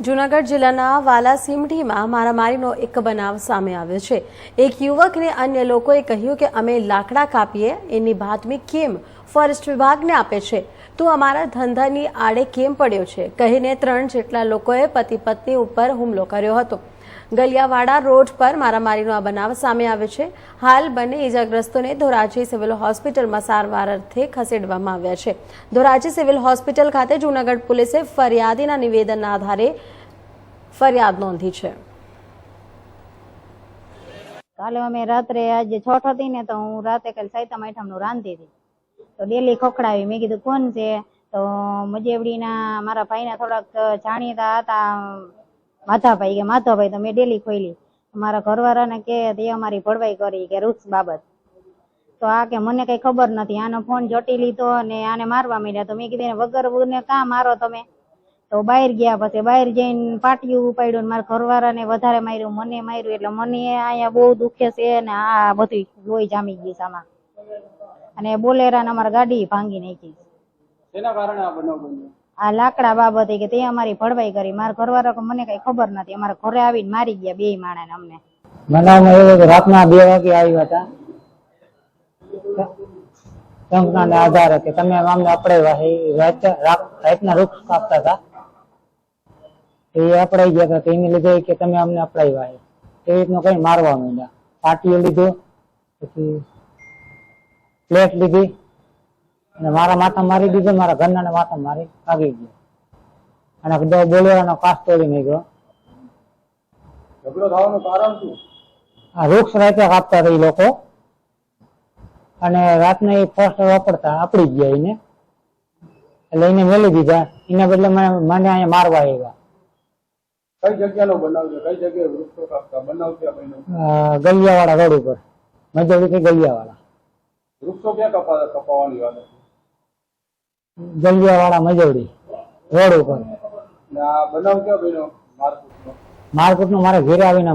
જૂનાગઢ જિલ્લાના વાલા સિમઢીમાં મારામારીનો એક બનાવ સામે આવ્યો છે. એક યુવકને અન્ય લોકોએ કહ્યું કે અમે લાકડા કાપીએ, એની બાતમી કેમ ફોરેસ્ટ વિભાગને આપે છે. તું અમારા ધંધાની આડે કેમ પડ્યો છે? કહીને ત્રણ જેટલા લોકોએ પતિ પત્ની ઉપર હુમલો કર્યો હતો. ગલિયાવાડા રોડ પર મારામારીનો આ બનાવ સામે આવ્યો છે. હાલ બંને ઇજાગ્રસ્તોને ધોરાજી સિવિલ હોસ્પિટલમાં સારવાર અર્થે ખસેડવામાં આવ્યા છે. ધોરાજી સિવિલ હોસ્પિટલ ખાતે જૂનાગઢ પોલીસે ફરિયાદીના નિવેદનના આધારે ફરિયાદ નોંધી છે. કાલે અમે રાત્રે આજે છઠ હતી ને તો હું રાતે કાલે સાયતા આઈટમનું રાંધતી હતી. તો ડેલી ખોખડાવી. મેં કીધું, કોણ છે? તો મજેવડીના મારા ભાઈના થોડાક જાણીતા હતા. માધાભાઈ કે માધવભાઈ તો મેં ડેલી ખોલી મારા ઘરવાળાને કે, તે અમારી ભળવાઈ કરી કે વૃક્ષ બાબત. તો આ કે, મને કઈ ખબર નથી, આનો ફોન જટી લીધો અને આને મારવા માંડ્યા. તો મેં કીધું વગર ને કા મારો તમે? તો બહાર ગયા પછી બહાર જઈને પાટિયું ઉપાડ્યું ને મારા ઘરવાળાને વધારે માર્યું, મને માર્યું. એટલે મને અહીંયા બહુ દુખે છે ને આ બધું લોહી જામી ગઈ આમાં. અને બોલેરાને અમારા ગાડી ભાંગી નાખી એના કારણે આ બનાવ બન્યો? આ લાકડા બાબતે કે તે અમારી ભરવાઈ કરી. મારા ઘરવાળા મને કઈ ખબર નથી. અમારા ઘરે આવીને મારી ગયા બે માણસ અમને. બનાવમાં એવું કે રાતના બે વાગે આવ્યા હતા. શંકના આધારે કે તમે અમને રાત- રાતના વૃક્ષ કાપતા હતા. એ અપડાઈ ગયા હતા. તેને લીધે કે તમે અમને અપડાવ્યા એ રીતનું કઈ મારવા માંડ્યા. પાટીઓ લીધું. પછી પ્લેટ લીધી. અને મારા માથા મારી દીધો મારા ઘરના માથા મારી ભાગી ગયો. અને બોલેવાનો કાચ તોડી નાખ્યો. ઝઘડો થવાનું કારણ શું? આ વૃક્ષ રાતે કાપતા રહી લોકો. અને રાતના એ ફર્સ્ટ વાપરતા આપડી ગયા એને. એટલે એને મેલી દીધા. એના બદલે મને મને અહીંયા મારવા આવ્યા. કઈ જગ્યાનો બનાવ છે કઈ જગ્યાએ વૃક્ષો કાપતા? બનાવ ક્યાં ગલિયાવાળા રોડ ઉપર. મજોડી ગલિયાવાળા. વૃક્ષો ક્યાં કપા કપાવવાની વાત હતી? ગલિયાવાળા મજવડી રોડ ઉપર. બનાવ ક્યાં બન્યો? મારકુટનું મારે ઘેરે આવીને